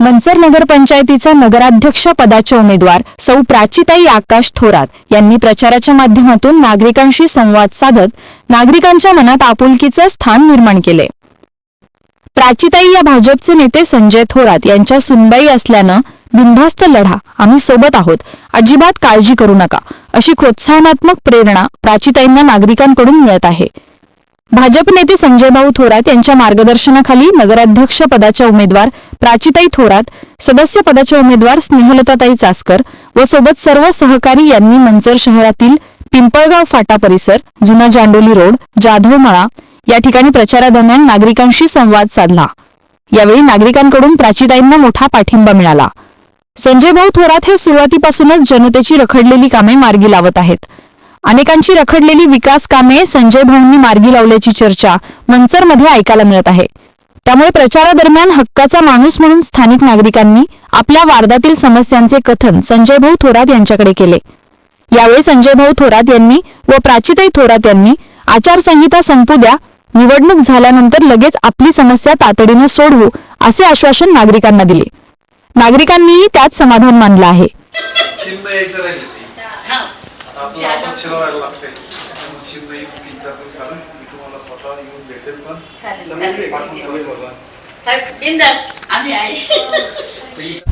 मंचर नगरपंचायतीचा नगराध्यक्ष पदाचे उमेदवार सौ प्राचीताई आकाश थोरात यांनी प्रचाराच्या माध्यमातून नागरिकांशी संवाद साधत नागरिकांच्या मनात आपुलकीचं स्थान निर्माण केले. प्राचीताई या भाजपचे नेते संजय थोरात यांच्या सुनबाई असल्यानं बिनधास्त लढा आम्ही सोबत आहोत. अजिबात काळजी करू नका. अशी प्रोत्साहनात्मक प्रेरणा प्राचीताईंना नागरिकांकडून मिळत आहे. भाजप नेते संजय भाऊ थोरात यांच्या मार्गदर्शनाखाली नगराध्यक्ष पदाच्या उमेदवार प्राचीताई थोरात सदस्य पदाच्या उमेदवार स्नेहलताताई चासकर व सोबत सर्व सहकारी यांनी मंचर शहरातील पिंपळगाव फाटा परिसर जुना जांडोली रोड जाधव मळा या ठिकाणी प्रचारादरम्यान नागरिकांशी संवाद साधला. यावेळी नागरिकांकडून प्राचीताईंना मोठा पाठिंबा मिळाला. संजय भाऊ थोरात हे सुरुवातीपासूनच जनतेची रखडलेली कामे मार्गी लावत आहेत. अनेकांची रखडलेली विकास कामे संजय भाऊंनी मार्गी लावल्याची चर्चा मंचरमध्ये ऐकायला मिळत आहे. त्यामुळे प्रचारादरम्यान हक्काचा माणूस म्हणून स्थानिक नागरिकांनी आपल्या वार्दातील समस्यांचे कथन संजय भाऊ थोरात यांच्याकडे केले. यावेळी संजय भाऊ थोरात यांनी व प्राचीताई थोरात यांनी आचारसंहिता संपू द्या निवडणूक झाल्यानंतर लगेच आपली समस्या तातडीनं सोडवू असे आश्वासन नागरिकांना दिले. नागरिकांनीही त्यात समाधान मानलं आहे. आपल्याला लागते मी तुम्हाला स्वतः येऊन भेटेल पण. चालेल, सगळीकडे चालेल. पाठवून ठेवेल बघा. बिंदास. आम्ही आहे.